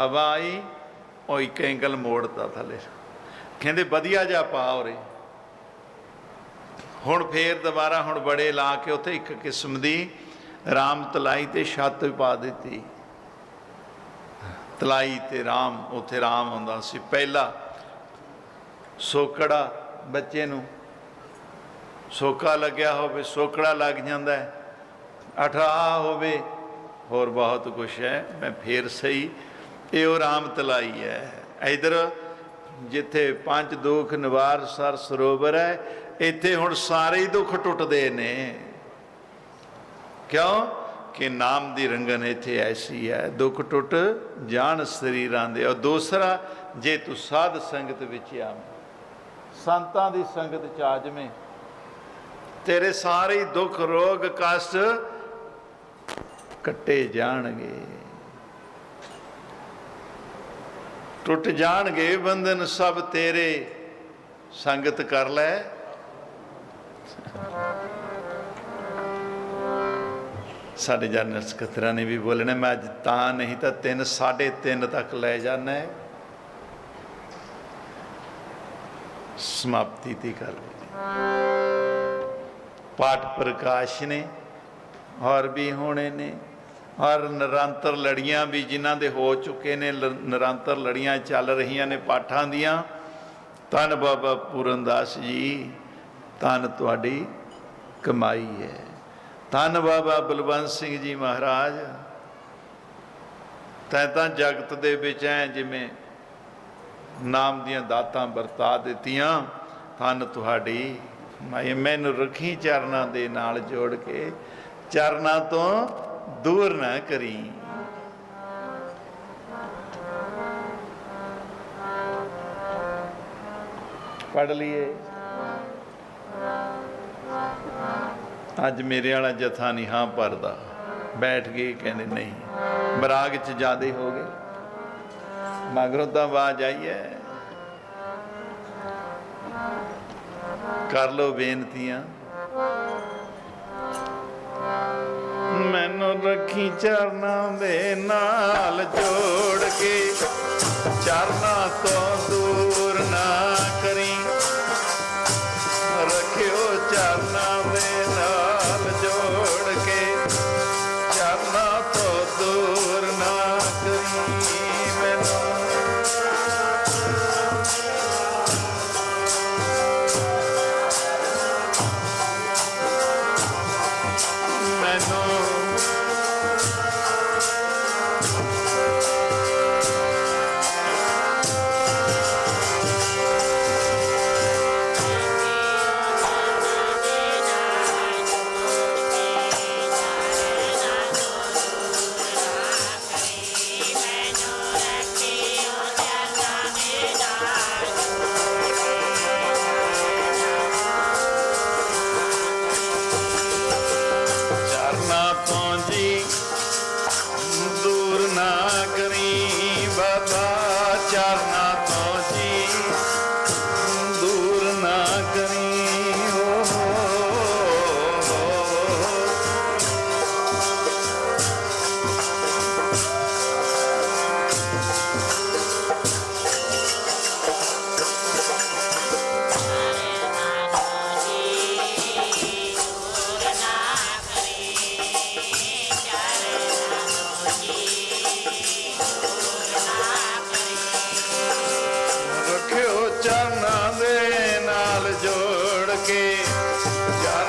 ਹਵਾ ਆਈ ਉਹ ਇੱਕ ਐਂਗਲ ਮੋੜਤਾ ਥੱਲੇ। ਕਹਿੰਦੇ, ਵਧੀਆ ਜਾ ਪਾ ਉਰੇ। ਹੁਣ ਫੇਰ ਦੁਬਾਰਾ ਹੁਣ ਬੜੇ ਲਾ ਕੇ ਉੱਥੇ ਇੱਕ ਕਿਸਮ ਦੀ ਰਾਮ ਤਲਾਈ ਤੇ ਛੱਤ ਵੀ ਪਾ ਦਿੱਤੀ। ਤਲਾਈ ਤੇ ਰਾਮ, ਉੱਥੇ ਰਾਮ ਹੁੰਦਾ ਸੀ। ਪਹਿਲਾ ਸੋਕੜਾ ਬੱਚੇ ਨੂੰ ਸੋਕਾ ਲੱਗਿਆ ਹੋਵੇ, ਸੋਕੜਾ ਲੱਗ ਜਾਂਦਾ ਹੈ। ਅਠਾ ਹੋਵੇ, ਹੋਰ ਬਹੁਤ ਕੁਛ ਹੈ। ਮੈਂ ਫੇਰ ਸਹੀ ਇਹ ਉਹ ਰਾਮ ਤਲਾਈ ਹੈ। ਇਧਰ ਜਿੱਥੇ ਪੰਜ ਦੁੱਖ ਨਿਵਾਰ ਸਰ ਸਰੋਵਰ ਹੈ, ਇੱਥੇ ਹੁਣ ਸਾਰੇ ਹੀ ਦੁੱਖ ਟੁੱਟਦੇ ਨੇ। ਕਿਉਂ? ਕਿ ਨਾਮ ਦੀ ਰੰਗਨ ਇੱਥੇ ਐਸੀ ਹੈ, ਦੁੱਖ ਟੁੱਟ ਜਾਣ ਸਰੀਰਾਂ ਦੇ। ਔਰ ਦੂਸਰਾ, ਜੇ ਤੂੰ ਸਾਧ ਸੰਗਤ ਵਿੱਚ ਆਵੇਂ, ਸੰਤਾਂ ਦੀ ਸੰਗਤ ਚ ਆ ਜਵੇਂ, ਤੇਰੇ ਸਾਰੇ ਦੁੱਖ, ਰੋਗ, ਕਸ਼ਟ ਕੱਟੇ ਜਾਣਗੇ। ਟੁੱਟ ਜਾਣਗੇ ਬੰਧਨ ਸਭ ਤੇਰੇ, ਸੰਗਤ ਕਰ ਲੈ। ਸਾਡੇ ਜਨਰਲ ਸਕੱਤਰਾਂ ਨੇ ਵੀ ਬੋਲਣਾ, ਮੈਂ ਅੱਜ ਤਾਂ ਨਹੀਂ ਤਾਂ 3 3.5 ਤੱਕ ਲੈ ਜਾਣਾ। ਹੈ ਸਮਾਪਤੀ ਦੀ ਗੱਲ। ਪਾਠ ਪ੍ਰਕਾਸ਼ ਨੇ ਔਰ ਵੀ ਹੋਣੇ ਨੇ। ਔਰ ਨਿਰੰਤਰ ਲੜੀਆਂ ਵੀ ਜਿਨ੍ਹਾਂ ਦੇ ਹੋ ਚੁੱਕੇ ਨੇ, ਲ- ਨਿਰੰਤਰ ਲੜੀਆਂ ਚੱਲ ਰਹੀਆਂ ਨੇ ਪਾਠਾਂ ਦੀਆਂ। ਧੰਨ ਬਾਬਾ ਪੂਰਨਦਾਸ ਜੀ, ਧੰਨ ਤੁਹਾਡੀ ਕਮਾਈ ਹੈ। ਧੰਨ ਬਾਬਾ ਬਲਵੰਤ ਸਿੰਘ ਜੀ ਮਹਾਰਾਜ, ਤੈ ਤਾਂ ਜਗਤ ਦੇ ਵਿੱਚ ਐ ਜਿਵੇਂ ਨਾਮ ਦੀਆਂ ਦਾਤਾਂ ਵਰਤਾ ਦਿੱਤੀਆਂ। ਧੰਨ ਤੁਹਾਡੀ ਮੈਂ ਮੈਨੂੰ ਰੱਖੀ ਚਰਨਾਂ ਦੇ ਨਾਲ ਜੋੜ ਕੇ, ਚਰਨਾਂ ਤੋਂ ਦੂਰ ਨਾ ਕਰੀ। ਪੜ ਲਈਏ। ਅੱਜ ਮੇਰੇ ਵਾਲਾ ਜਥਾ ਨਹੀਂ, ਹਾਂ ਪਰਦਾ ਬੈਠ ਗਏ ਕਹਿੰਦੇ, ਨਹੀਂ, ਬਰਾਗ ਚ ਜਿਆਦੇ ਹੋ ਗਏ। ਮਗਰੋਂ ਤਾਂ ਆਵਾਜ਼ ਆਈ ਹੈ ਕਰ ਲੋ ਬੇਨਤੀਆਂ। ਮੈਨੂੰ ਰੱਖੀ ਚਰਨਾਂ ਦੇ ਨਾਲ ਜੋੜ ਕੇ ਚਰਨਾਂ ਤੋਂ লাগে